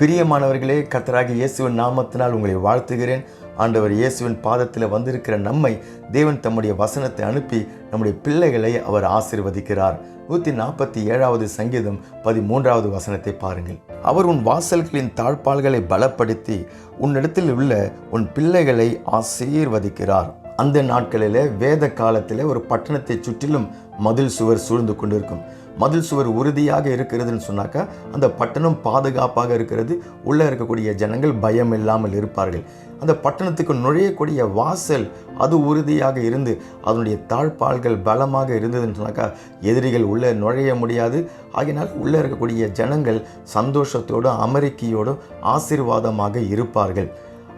பிரியமானவர்களே கர்த்தராகிய இயேசுவின் நாமத்தினால் உங்களை வாழ்த்துகிறேன். ஆண்டவர் இயேசுவின் பாதத்தில் வந்திருக்கிற நம்மை தேவன் தம்முடைய வசனத்தை அனுப்பி நம்முடைய பிள்ளைகளை அவர் ஆசீர்வதிக்கிறார். நூற்றி நாற்பத்தி ஏழாவது சங்கீதம் பதிமூன்றாவது வசனத்தை பாருங்கள். அவர் உன் வாசல்களின் தாழ்பால்களை பலப்படுத்தி உன்னிடத்தில் உள்ள உன் பிள்ளைகளை ஆசீர்வதிக்கிறார். அந்த நாட்களிலே வேத காலத்திலே ஒரு பட்டணத்தை சுற்றிலும் மதில் சுவர் சூழ்ந்து கொண்டிருக்கும். மதில் சுவர் உறுதியாக இருக்கிறதுன்னு சொன்னாக்கா அந்த பட்டணம் பாதுகாப்பாக இருக்கிறது. உள்ளே இருக்கக்கூடிய ஜனங்கள் பயம் இல்லாமல் இருப்பார்கள். அந்த பட்டணத்துக்கு நுழையக்கூடிய வாசல் அது உறுதியாக இருந்து அதனுடைய தாழ்பால்கள் பலமாக இருந்ததுன்னு சொன்னாக்கா எதிரிகள் உள்ளே நுழைய முடியாது. ஆகினால் உள்ளே இருக்கக்கூடிய ஜனங்கள் சந்தோஷத்தோடும் அமெரிக்கையோடும் ஆசீர்வாதமாக இருப்பார்கள்.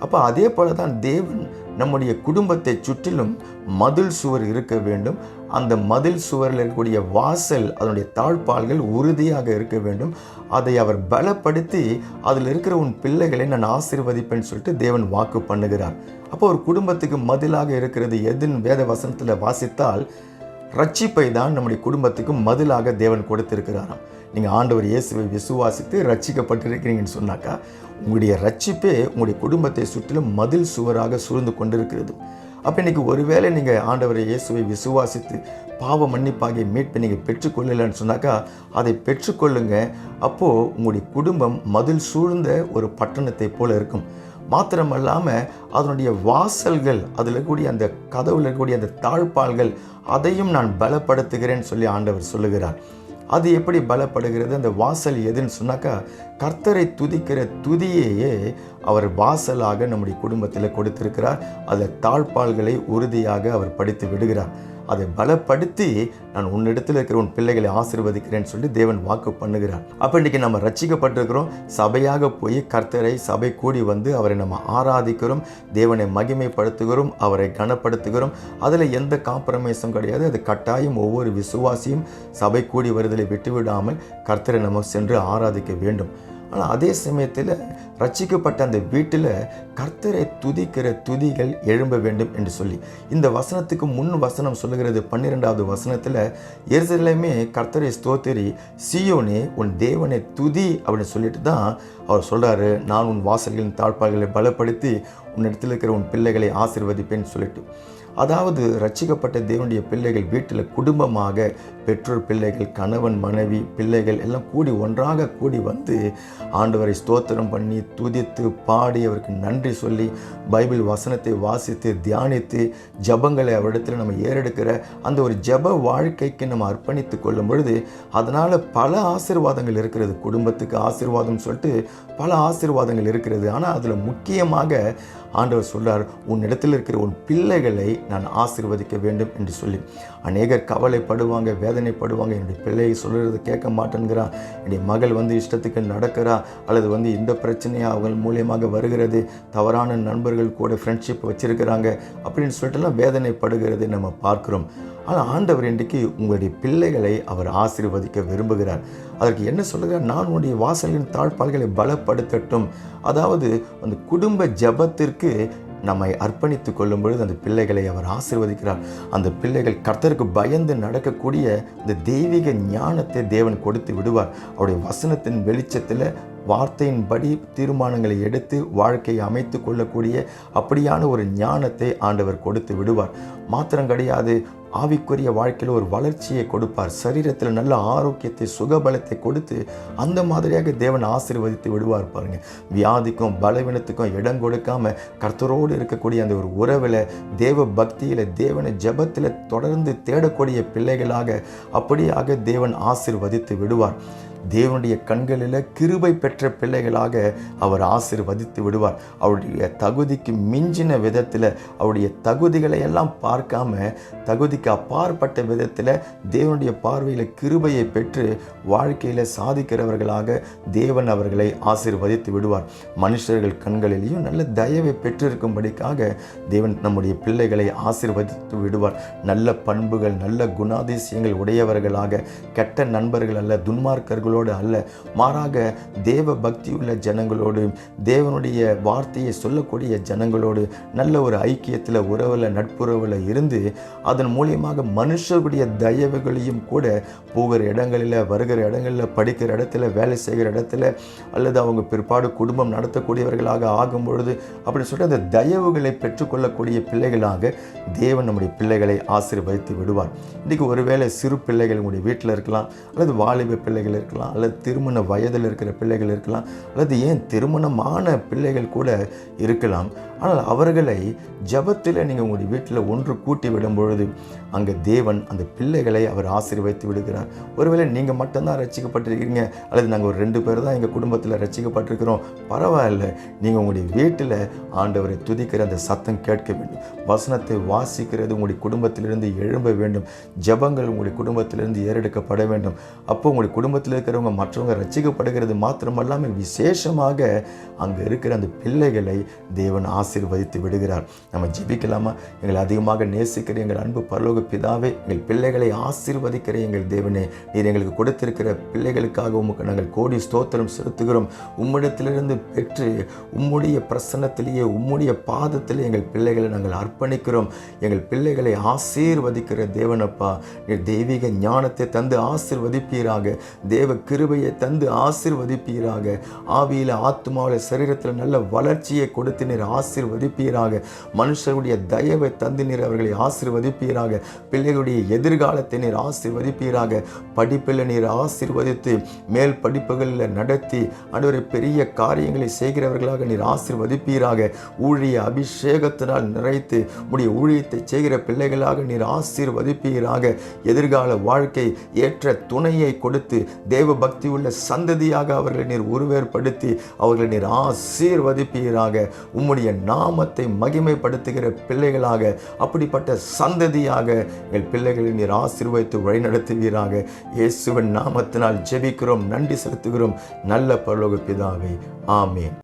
அப்போ அதே போல தான் தேவன் நம்முடைய குடும்பத்தை சுற்றிலும் மதில் சுவர் இருக்க வேண்டும். அந்த மதில் சுவரில் இருக்கக்கூடிய வாசல் அதனுடைய தாழ்பால்கள் உறுதியாக இருக்க வேண்டும். அதை அவர் பலப்படுத்தி அதில் இருக்கிற உன் பிள்ளைகளை நான் ஆசீர்வதிப்பேன் சொல்லிட்டு தேவன் வாக்கு பண்ணுகிறார். அப்போ ஒரு குடும்பத்துக்கு மதிலாக இருக்கிறது எதுன்னு வேத வசனத்தில் வாசித்தால் ரட்சிப்பை தான் நம்முடைய குடும்பத்துக்கு மதிலாக தேவன் கொடுத்திருக்கிறாராம். நீங்கள் ஆண்டவர் இயேசுவை விசுவாசித்து ரட்சிக்கப்பட்டிருக்கிறீங்கன்னு சொன்னாக்கா உங்களுடைய ரட்சிப்பே உங்களுடைய குடும்பத்தை சுற்றிலும் மதில் சுவராக சூழ்ந்து கொண்டிருக்கிறது. அப்போ இன்றைக்கி ஒருவேளை நீங்கள் ஆண்டவர் இயேசுவை விசுவாசித்து பாவ மன்னிப்பாகிய மீட்பை நீங்கள் பெற்றுக்கொள்ளலைன்னு சொன்னாக்கா அதை பெற்றுக்கொள்ளுங்க. அப்போது உங்களுடைய குடும்பம் மதில் சூழ்ந்த ஒரு பட்டணத்தை போல இருக்கும். மாத்திரமல்லாமல் அதனுடைய வாசல்கள் அதில் இருக்கக்கூடிய அந்த கதவில் இருக்கக்கூடிய அந்த தாழ்பால்கள் அதையும் நான் பலப்படுத்துகிறேன்னு சொல்லி ஆண்டவர் சொல்லுகிறார். அது எப்படி பலப்படுகிறது? அந்த வாசல் எதுன்னு சொன்னாக்கா கர்த்தரை துதிக்கிற துதியையே அவர் வாசலாக நம்முடைய குடும்பத்தில் கொடுத்திருக்கிறார். அதில் தாழ்பால்களை உறுதியாக அவர் படித்து விடுகிறார். அதை பலப்படுத்தி நான் உன்னிடத்தில் இருக்கிற உன் பிள்ளைகளை ஆசிர்வதிக்கிறேன்னு சொல்லி தேவன் வாக்கு பண்ணுகிறார். அப்போ இன்றைக்கி நம்ம ரட்சிக்கப்பட்டிருக்கிறோம். சபையாக போய் கர்த்தரை சபை கூடி வந்து அவரை நம்ம ஆராதிக்கிறோம். தேவனை மகிமைப்படுத்துகிறோம். அவரை கனப்படுத்துகிறோம். அதில் எந்த காம்ப்ரமைஸும் கிடையாது. அது கட்டாயம் ஒவ்வொரு விசுவாசியும் சபை கூடி வருதலை விட்டுவிடாமல் கர்த்தரை நம்ம சென்று ஆராதிக்க வேண்டும். ஆனால் அதே சமயத்தில் ரட்சிக்கப்பட்ட அந்த வீட்டில் கர்த்தரை துதிக்கிற துதிகள் எழும்ப வேண்டும் என்று சொல்லி. இந்த வசனத்துக்கு முன் வசனம் சொல்லுகிறது பன்னிரெண்டாவது வசனத்தில் எருசலேமே கர்த்தரை ஸ்தோத்திரி சியோனே உன் தேவனை துதி அப்படின்னு சொல்லிட்டு தான் அவர் சொல்கிறாரு நான் உன் வாசல்களின் தாழ்பால்களை பலப்படுத்தி உன்னிடத்தில் இருக்கிற உன் பிள்ளைகளை ஆசிர்வதிப்பேன்னு சொல்லிட்டு. அதாவது ரட்சிக்கப்பட்ட தேவனுடைய பிள்ளைகள் வீட்டில் குடும்பமாக பெற்றோர் பிள்ளைகள் கணவன் மனைவி பிள்ளைகள் எல்லாம் கூடி ஒன்றாக கூடி வந்து ஆண்டவரை ஸ்தோத்திரம் பண்ணி துதித்து பாடி அவருக்கு நன்றி சொல்லி பைபிள் வசனத்தை வாசித்து தியானித்து ஜபங்களை அவரிடத்தில் நம்ம ஏறெடுக்கிற அந்த ஒரு ஜப வாழ்க்கைக்கு நம்ம அர்ப்பணித்து கொள்ளும் பொழுது அதனால் பல ஆசீர்வாதங்கள் இருக்கிறது. குடும்பத்துக்கு ஆசிர்வாதம் சொல்லிட்டு பல ஆசீர்வாதங்கள் இருக்கிறது. ஆனால் அதில் முக்கியமாக ஆண்டவர் சொல்றார் உன் இடத்தில் இருக்கிற உன் பிள்ளைகளை நான் ஆசிர்வதிக்க வேண்டும் என்று சொல்லி. அநேகர் கவலைப்படுவாங்க வேதனைப்படுவாங்க என்னுடைய பிள்ளையை சொல்கிறது கேட்க மாட்டேங்கிறான் என்னுடைய மகள் வந்து இஷ்டத்துக்கு நடக்கிறா அல்லது வந்து இந்த பிரச்சனையாக அவங்க மூலியமாக வருகிறது தவறான நண்பர்கள் கூட ஃப்ரெண்ட்ஷிப் வச்சிருக்கிறாங்க அப்படின்னு சொல்லிட்டுலாம் வேதனைப்படுகிறது நம்ம பார்க்குறோம். ஆனால் ஆண்டவர் இன்றைக்கு உங்களுடைய பிள்ளைகளை அவர் ஆசீர்வதிக்க விரும்புகிறார். அதற்கு என்ன சொல்லுகிறார்? நான் உன்னுடைய வாசலின் தாழ்பால்களை பலப்படுத்தட்டும். அதாவது அந்த குடும்ப ஜபத்திற்கு நம்மை அர்ப்பணித்து கொள்ளும் பொழுது அந்த பிள்ளைகளை அவர் ஆசிர்வதிக்கிறார். அந்த பிள்ளைகள் கர்த்தருக்கு பயந்து நடக்கக்கூடிய இந்த தெய்வீக ஞானத்தை தேவன் கொடுத்து விடுவார். அவருடைய வசனத்தின் வெளிச்சத்தில் வார்த்தையின்படி தீர்மானங்களை எடுத்து வாழ்க்கையை அமைத்து கொள்ளக்கூடிய அப்படியான ஒரு ஞானத்தை ஆண்டவர் கொடுத்து விடுவார். மாத்திரம் கிடையாது ஆவிக்குரிய வாழ்க்கையில் ஒரு வளர்ச்சியை கொடுப்பார். சரீரத்தில் நல்ல ஆரோக்கியத்தை சுகபலத்தை கொடுத்து அந்த மாதிரியாக தேவன் ஆசீர்வதித்து விடுவார் பாருங்க. வியாதிக்கும் பலவீனத்துக்கும் இடம் கொடுக்காம கர்த்தரோடு இருக்கக்கூடிய அந்த ஒரு உறவில் தேவ பக்தியில் தேவனை ஜபத்தில் தொடர்ந்து தேடக்கூடிய பிள்ளைகளாக அப்படியாக தேவன் ஆசிர்வதித்து விடுவார். தேவனுடைய கண்களில் கிருபை பெற்ற பிள்ளைகளாக அவர் ஆசிர்வதித்து விடுவார். அவருடைய தகுதிக்கு மிஞ்சின விதத்தில் அவருடைய தகுதிகளை எல்லாம் பார்க்காம தகுதிக்கு அப்பாற்பட்ட விதத்தில் தேவனுடைய பார்வையில் கிருபையை பெற்று வாழ்க்கையில் சாதிக்கிறவர்களாக தேவன் அவர்களை ஆசிர்வதித்து விடுவார். மனுஷர்கள் கண்களிலேயும் நல்ல தயவை பெற்றிருக்கும்படிக்காக தேவன் நம்முடைய பிள்ளைகளை ஆசிர்வதித்து விடுவார். நல்ல பண்புகள் நல்ல குணாதிசயங்கள் உடையவர்களாக கெட்ட நண்பர்கள் அல்ல துன்மார்க்கர்கள் ஜனங்களோடு அல்ல. மாறாக தேவ பக்தியுள்ள ஜனங்களோடு தேவனுடைய வார்த்தையை சொல்லக்கூடிய ஜனங்களோடு நல்ல ஒரு ஐக்கியத்தில் உறவில் நட்புறவில் இருந்து அதன் மூலியமாக மனுஷருடைய தயவுகளையும் கூட போகிற இடங்களில் வருகிற இடங்களில் படிக்கிற இடத்துல வேலை செய்கிற இடத்துல அல்லது அவங்க பிற்பாடு குடும்பம் நடத்தக்கூடியவர்களாக ஆகும் பொழுது அப்படி சொல்லிட்டு அந்த தயவுகளை பெற்றுக்கொள்ளக்கூடிய பிள்ளைகளாக தேவன் நம்முடைய பிள்ளைகளை ஆசீர்வதித்து விடுவார். இன்றைக்கி ஒருவேளை சிறு பிள்ளைகள் உங்களுடைய வீட்டில் இருக்கலாம் அல்லது வாலிப பிள்ளைகள் இருக்கலாம் அல்லது திருமண வயதில் இருக்கிற பிள்ளைகள் இருக்கலாம் அல்லது ஏன் திருமணமான பிள்ளைகள் கூட இருக்கலாம். ஆனால் அவர்களை ஜபத்தில் நீங்கள் உங்களுடைய வீட்டில் ஒன்று கூட்டி விடும் பொழுது அங்கே தேவன் அந்த பிள்ளைகளை அவர் ஆசீர்வதித்து விடுகிறார். ஒருவேளை நீங்கள் மட்டும்தான் ரசிக்கப்பட்டிருக்கிறீங்க அல்லது நாங்கள் ஒரு ரெண்டு பேர் தான் எங்கள் குடும்பத்தில் ரசிக்கப்பட்டிருக்கிறோம் பரவாயில்ல. நீங்கள் உங்களுடைய வீட்டில் ஆண்டவரை துதிக்கிற அந்த சத்தம் கேட்க வேண்டும். வசனத்தை வாசிக்கிறது உங்களுடைய குடும்பத்திலிருந்து எழும்ப வேண்டும். ஜபங்கள் உங்களுடைய குடும்பத்திலிருந்து ஏறெடுக்கப்பட வேண்டும். அப்போ உங்களுடைய குடும்பத்தில் இருக்கிறவங்க மற்றவங்க ரசிக்கப்படுகிறது மாத்திரமல்லாமல் விசேஷமாக அங்கே இருக்கிற அந்த பிள்ளைகளை தேவன் ஆசீர்வதித்து விடுகிறார். நம்ம ஜெபிக்கலாமா? எங்களை அதிகமாக நேசிக்கிற எங்கள் அன்பு பரலோக பிதாவே எங்கள் பிள்ளைகளை ஆசீர்வதிக்கிற எங்கள் தேவனே நீர் எங்களுக்கு கொடுத்திருக்கிற பிள்ளைகளுக்காக உமக்கு நாங்கள் கோடி ஸ்தோத்திரம் செலுத்துகிறோம். உம்மிடத்திலிருந்து பெற்று உம்முடைய பிரசன்னத்திலேயே உம்முடைய பாதத்தில் எங்கள் பிள்ளைகளை நாங்கள் அர்ப்பணிக்கிறோம். எங்கள் பிள்ளைகளை ஆசீர்வதிக்கிற தேவனப்பா நீர் தெய்வீக ஞானத்தை தந்து ஆசிர்வதிப்பீராக தேவ கிருபையை தந்து ஆசிர்வதிப்பீராக. ஆவியில் ஆத்மாவில் சரீரத்தில் நல்ல வளர்ச்சியை கொடுத்து நீர் ஆசிர்வதிப்பீராக. மனுஷருடைய தயவை தந்து நீர் அவர்களை ஆசிர்வதிப்பீராக. பிள்ளைகளுடைய எதிர்காலத்தை நீர் ஆசிர்வதிப்பீராக. படிப்பில் நீர் ஆசிர்வதித்து மேல் படிப்புகளில் நடத்தி அன்றுவரை பெரிய காரியங்களை செய்கிறவர்களாக நீர் ஆசிர்வதிப்பீராக. ஊழிய அபிஷேகத்தினால் நிறைத்து உடைய ஊழியத்தை செய்கிற பிள்ளைகளாக நீர் ஆசிர்வதிப்பீராக. எதிர்கால வாழ்க்கை ஏற்ற துணையை கொடுத்து தேவ பக்தி உள்ள சந்ததியாக அவர்களை நீர் உருவேற்படுத்தி அவர்களை நீர் ஆசீர்வதிப்பீராக. உம்முடைய நாமத்தை மகிமைப்படுத்துகிற பிள்ளைகளாக அப்படிப்பட்ட சந்ததியாக எங்கள் பிள்ளைகளை நீர் ஆசீர்வதித்து வழிநடத்துவீராக. இயேசுவின் நாமத்தினால் ஜெபிக்கிறோம் நன்றி செலுத்துகிறோம். நல்ல பரலோக பிதாவே ஆமேன்.